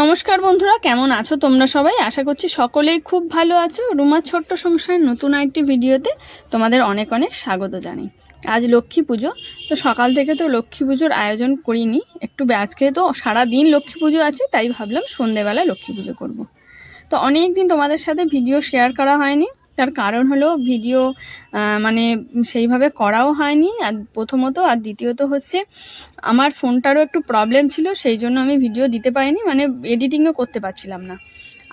নমস্কার বন্ধুরা, কেমন আছো তোমরা সবাই? আশা করছি সকলেই খুব ভালো আছো। রুমার ছোট্ট সংসার নতুন একটি ভিডিওতে তোমাদের অনেক অনেক স্বাগত জানাই। আজ লক্ষ্মী পুজো। তো সকাল থেকে তো লক্ষ্মী পুজোর আয়োজন করিনি। একটু আজকে তো সারা দিন লক্ষ্মী পুজো আছে, তাই ভাবলাম সন্ধেবেলা লক্ষ্মী পুজো করব। তো অনেক দিন তোমাদের সাথে ভিডিও শেয়ার করা হয়নি। তার কারণ হলো ভিডিও মানে সেইভাবে করাও হয়নি। আর প্রথমত আর দ্বিতীয়ত হচ্ছে আমার ফোনটারও একটু প্রবলেম ছিল, সেই জন্য আমি ভিডিও দিতে পারিনি মানে এডিটিংও করতে পারছিলাম না।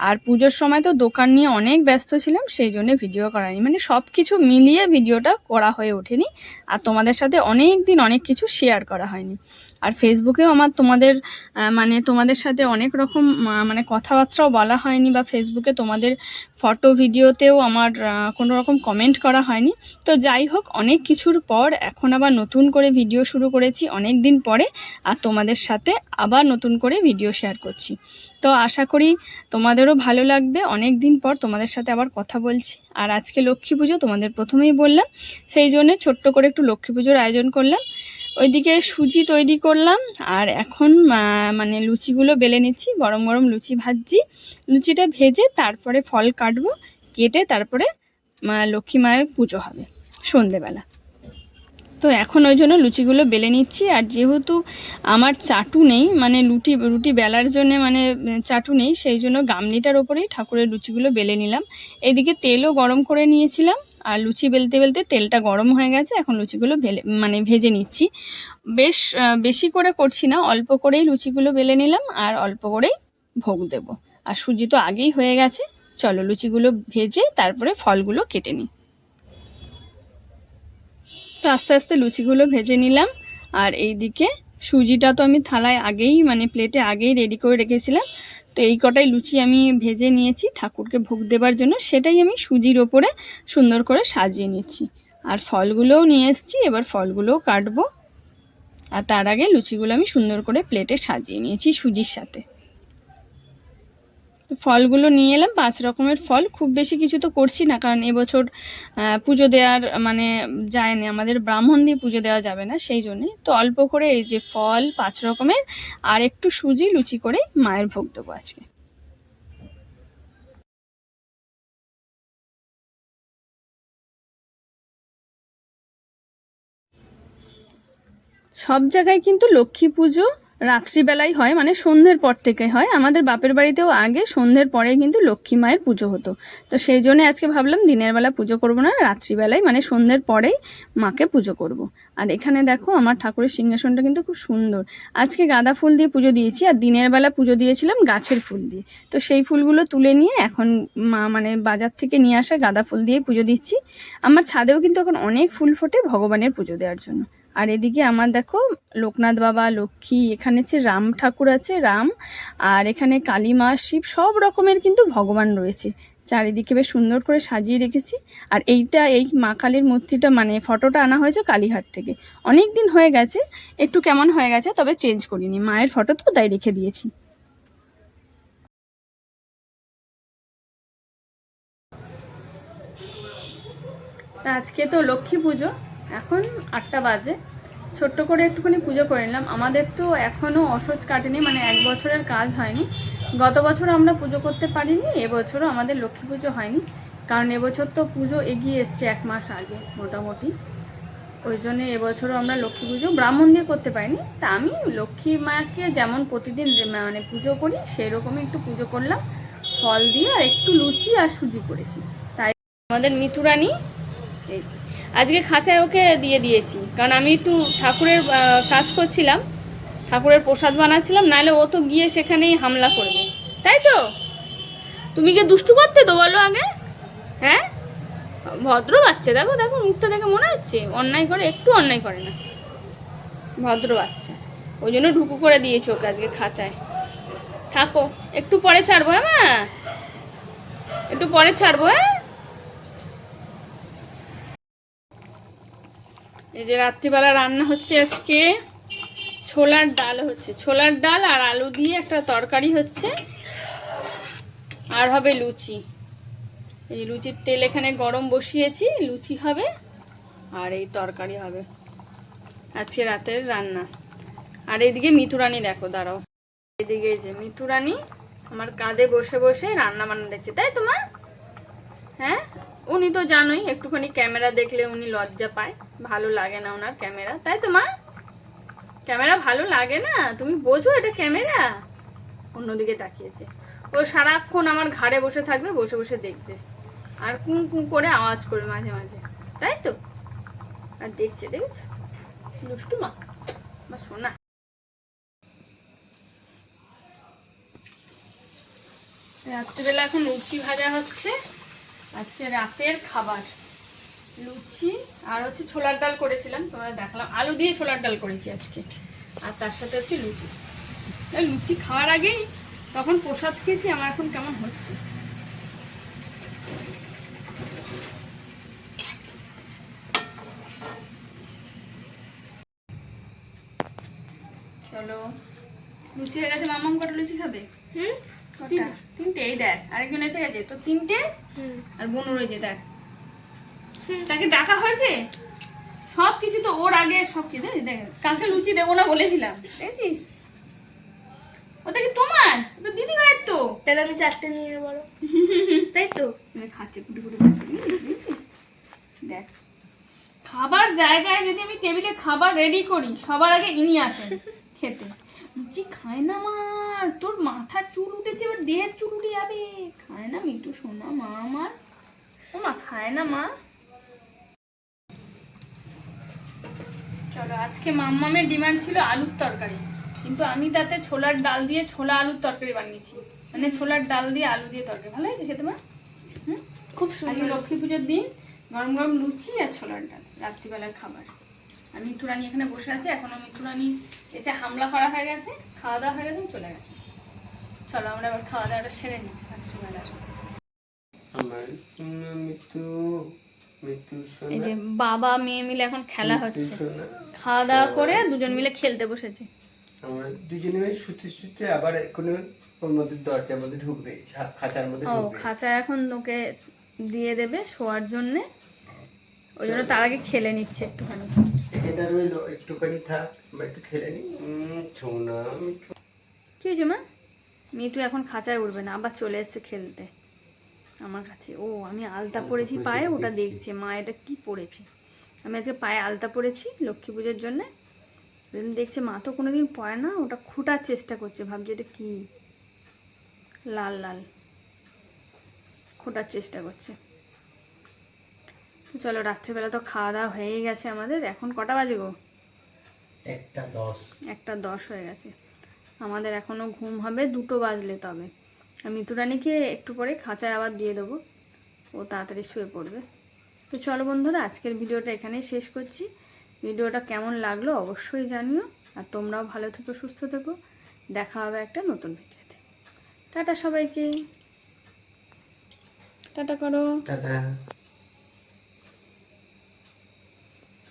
আর পুজোর সময় তো দোকান নিয়ে অনেক ব্যস্ত ছিলাম, সেই জন্য ভিডিও করানি মানে সব কিছু মিলিয়ে ভিডিওটা করা হয়ে ওঠেনি। আর তোমাদের সাথে অনেক দিন অনেক কিছু শেয়ার করা হয়নি। আর ফেসবুকেও আমার তোমাদের মানে তোমাদের সাথে অনেক রকম মানে কথাবার্তাও বলা হয়নি বা ফেসবুকে তোমাদের ফটো ভিডিওতেও আমার কোনো রকম কমেন্ট করা হয়নি। তো যাই হোক, অনেক কিছুর পর এখন আবার নতুন করে ভিডিও শুরু করেছি অনেক দিন পরে। আর তোমাদের সাথে আবার নতুন করে ভিডিও শেয়ার করছি। তো আশা করি তোমাদেরও ভালো লাগবে। অনেক দিন পর তোমাদের সাথে আবার কথা বলছি। আর আজকে লক্ষ্মী পুজো তোমাদের প্রথমেই বললাম, সেই জন্য ছোট্ট করে একটু লক্ষ্মী পুজোর আয়োজন করলাম। ওইদিকে সুজি তৈরি করলাম, আর এখন মানে লুচিগুলো বেলে নিচ্ছি, গরম গরম লুচি ভাজছি। লুচিটা ভেজে তারপরে ফল কাটবো, কেটে তারপরে লক্ষ্মী মায়ের পুজো হবে সন্ধেবেলা। তো এখন ওই জন্য লুচিগুলো বেলে নিচ্ছি। আর যেহেতু আমার চাটু নেই মানে লুটি, রুটি বেলার জন্য মানে চাটু নেই, সেই জন্য গামলিটার ওপরেই ঠাকুরের লুচিগুলো বেলে নিলাম। এদিকে তেলও গরম করে নিয়েছিলাম, আর লুচি বেলতে বেলতে তেলটা গরম হয়ে গেছে, এখন লুচিগুলো ভেলে মানে ভেজে নিচ্ছি। বেশ বেশি করে করছি না, অল্প করেই লুচিগুলো বেলে নিলাম, আর অল্প করেই ভোগ দেব। আর সুজি তো আগেই হয়ে গেছে, চলো লুচিগুলো ভেজে তারপরে ফলগুলো কেটে নিই। তো আস্তে আস্তে লুচিগুলো ভেজে নিলাম। আর এই দিকে সুজিটা তো আমি থালায় আগেই মানে প্লেটে আগেই রেডি করে রেখেছিলাম। তো এই কটাই লুচি আমি ভেজে নিয়েছি ঠাকুরকে ভোগ দেবার জন্য। সেটাই আমি সুজির ওপরে সুন্দর করে সাজিয়ে নিয়েছি আর ফলগুলোও নিয়ে এসেছি, এবার ফলগুলোও কাটবো। আর তার আগে লুচিগুলো আমি সুন্দর করে প্লেটে সাজিয়ে নিয়েছি সুজির সাথে। ফলগুলো নিয়ে এলাম। পাঁচ রকমের ফল। খুব বেশি কিছু তো করছি না, কারণ এবছর পুজো দেওয়ার মানে যায়নি। আমাদের ব্রাহ্মণ দিয়ে পুজো দেওয়া যাবে না, সেই জন্যে তো অল্প করে এই যে ফল, পাঁচ রকমের, আর একটু সুজি, লুচি করে মায়ের ভোগ দেবো আজকে। সব জায়গায় কিন্তু লক্ষ্মী পুজো রাত্রিবেলায় হয় মানে সন্ধ্যের পর থেকে হয়। আমাদের বাপের বাড়িতেও আগে সন্ধ্যের পরে কিন্তু লক্ষ্মী মায়ের পুজো হতো। তো সেই জন্য আজকে ভাবলাম দিনের বেলা পুজো করব না রাত্রিবেলায় মানে সন্ধ্যের পরেই মাকে পুজো করব। আর এখানে দেখো আমার ঠাকুরের সিংহাসনটা কিন্তু খুব সুন্দর। আজকে গাঁদা ফুল দিয়ে পুজো দিয়েছি আর দিনের বেলা পুজো দিয়েছিলাম গাছের ফুল দিয়ে। তো সেই ফুলগুলো তুলে নিয়ে এখন মা মানে বাজার থেকে নিয়ে আসা গাঁদা ফুল দিয়ে পুজো দিচ্ছি। আমার ছাদেও কিন্তু এখন অনেক ফুল ফোটে ভগবানের পুজো দেওয়ার জন্য। আর এদিকে আমার দেখো লোকনাথ বাবা, লক্ষ্মী, এখানে হচ্ছে রাম ঠাকুর আছে, রাম, আর এখানে কালী মা, শিব, সব রকমের কিন্তু ভগবান রয়েছে। চারিদিকে বেশ সুন্দর করে সাজিয়ে রেখেছি। আর এইটা, এই মা কালীর মূর্তিটা মানে ফটোটা আনা হয়েছে কালীঘাট থেকে। অনেক দিন হয়ে গেছে, একটু কেমন হয়ে গেছে, তবে চেঞ্জ করিনি। মায়ের ফটো তো তাই রেখে দিয়েছি। আজকে তো লক্ষ্মী পুজো, এখন আটটা বাজে। ছোট্ট করে একটুখানি পুজো করে নিলাম। আমাদের তো এখনও অসহজ কাটেনি মানে এক বছরের কাজ হয়নি। গত বছর আমরা পুজো করতে পারিনি, এবছরও আমাদের লক্ষ্মী পুজো হয়নি। কারণ এবছর তো পুজো এগিয়ে এসছে এক মাস আগে মোটামুটি। ওই জন্য এবছরও আমরা লক্ষ্মী পুজো ব্রাহ্মণ দিয়ে করতে পারিনি। তা আমি লক্ষ্মী মাকে যেমন প্রতিদিন মানে পুজো করি সেই রকমই একটু পুজো করলাম। ফল দিয়ে আর একটু লুচি আর সুজি করেছি। তাই আমাদের মিতুরানি এই যে। আজকে খাঁচায় ওকে দিয়ে দিয়েছি। কারণ আমি একটু ঠাকুরের কাজ করছিলাম, ঠাকুরের প্রসাদ বানাচ্ছিলাম, নাহলে ও তো গিয়ে সেখানেই হামলা করবে। তাই তো? তুমি কি দুষ্টু করতে তো বলো আগে? হ্যাঁ? ভদ্র বাচ্চা, দেখো দেখো, মুখটা দেখে মনে হচ্ছে, অন্যায় করে, একটু অন্যায় করে না। ভদ্র বাচ্চা, ওই জন্য ঢুকু করে দিয়েছি ওকে আজকে খাঁচায়। থাকো, একটু পরে ছাড়বো হ্যাঁ একটু পরে ছাড়বো হ্যাঁ? এই যে রাত্রিবেলা রান্না হচ্ছে আজকে ছোলার ডাল হচ্ছে। ছোলার ডাল আর আলু দিয়ে একটা তরকারি হচ্ছে। আর হবে লুচি। এই লুচির তেল এখানে গরম বসিয়েছি, লুচি হবে আর এই তরকারি হবে। আজকে রাতের রান্না। আর এইদিকে মিথুরানি দেখো, দাঁড়াও। এদিকে যে মিতু রানী আমার কাঁধে বসে বসে রান্না বান্না দেখছে তাই তোমার হ্যাঁ? উনি তো জানোই, একটুখানি ক্যামেরা দেখলে উনি লজ্জা পায়। ভালো লাগে না ওনার ক্যামেরা। তাই তো, মা? ক্যামেরা ভালো লাগে না? তুমি বোঝো এটা ক্যামেরা। অন্যদিকে তাকিয়েছে। ও সারাক্ষণ আমার ঘাড়ে বসে থাকবে, বসে বসে দেখবে। আর কুঁ কুঁ করে আওয়াজ করবে মাঝে মাঝে। তাই তো? আর দেখছে, দেখছ? দুষ্টু মা। মা শোনা রাত্রিবেলা এখন লুচি ভাজা হচ্ছে। আজকে রাতের খাবার। লুচি আর হচ্ছে ছোলার ডাল করেছিলাম, তোমাদের দেখালাম। আলু দিয়ে ছোলার ডাল করেছি আজকে। আর তার সাথে হচ্ছে লুচি। লুচি খাওয়ার আগেই তখন প্রসাদ খেয়েছি, আমার এখন কেমন হচ্ছে? চলো। লুচি হয়ে গেছে, মামাম কটা লুচি খাবে? হুম? তিনটে এই দেখ আরেকজন এসে গেছে তো তিনটে? আর বোনু রয়েছে দেখ। তাকে ডাকা হয়েছে? সব কিছু তো ওর আগে সব কিছু দেখ কাকে লুচি দেবো না বলেছিলাম দেখছিস? ওটা কি তোমার? তো দিদি ভাইয়ের তো। তাহলে আমি চারটে নিয়ে বলো তাই তো? খাচ্ছে কুটি কুটি দেখ খাবার জায়গায় যদি আমি টেবিলে খাবার রেডি করি সবার আগে ইনি আসেন খেতে। লুচি খায় না মার। তোর মাথার চুল উঠেছে এবার দেহের চুল উঠে যাবে। খায় না মিটু মা আমার। ও মা খায় না মা। চলো আজকে মাম্মামের ডিমান্ড ছিল আলুর তরকারি। কিন্তু আমি তাতে ছোলার ডাল দিয়ে ছোলা আলুর তরকারি বানিয়েছি। মানে ছোলার ডাল দিয়ে আলু দিয়ে তরকারি। ভালো হয়েছে খেতে মা? হুম? খুব সুন্দর। লক্ষ্মী পুজোর দিন গরম গরম লুচি আর ছোলার ডাল রাত্রিবেলার খাবার। আর মিথুরানি এখানে বসে আছে এখনও মিথুরানি এসে হামলা করা হয়ে গেছে খাওয়া দাওয়া হয়ে গেছে চলে গেছে। চলো আমরা এবার খাওয়া দাওয়াটা সেরে নিই। আমার মৃত্যু মৃত্যু এই যে বাবা মেয়ে মিলে এখন খেলা হচ্ছে। খাওয়া দাওয়া করে দুজন মিলে খেলতে বসেছে। আমরা দুজনে মিলে শুতে শুতে আবার কোনো ওর মধ্যে দরজার মধ্যে ঢুকবে খাঁচার মধ্যে ও খাঁচা এখন ওকে দিয়ে দেবে শোয়ার জন্যে। ওই জন্য তার আগে খেলে নিচ্ছে একটুখানি। এটা রইল একটুখানি থাক আমরা একটু খেলে নি কি হয়েছে মা? মিটু এখন খাঁচায় উঠবে না আবার চলে এসছে খেলতে। আমার কাছে ও আমি আলতা পরেছি পায়ে ওটা দেখছি। মা এটা কি পরেছে? আমি আজকে পায়ে আলতা পরেছি লক্ষ্মী পুজোর জন্যে। ওদিন দেখছে মা তো কোনোদিন পরে না ওটা খুঁটার চেষ্টা করছে ভাবছে এটা কি? লাল লাল। খোঁটার চেষ্টা করছে। চলো রাত্রেবেলা তো খাওয়া দাওয়া হয়েই গেছে আমাদের। এখন কটা বাজে গো? একটা দশ। একটা দশ হয়ে গেছে। আমাদের এখনও ঘুম হবে দুটো বাজলে তবে। মিতুরানিকে একটু পরে খাঁচায় আবার দিয়ে দেবো। ও তাড়াতাড়ি শুয়ে পড়বে। তো চলো বন্ধুরা আজকের ভিডিওটা এখানেই শেষ করছি। ভিডিওটা কেমন লাগল অবশ্যই জানিও। আর তোমরাও ভালো থেকো সুস্থ থেকো। দেখা হবে একটা নতুন ভিডিওতে। টাটা সবাইকে। টাটা করো। টাটা।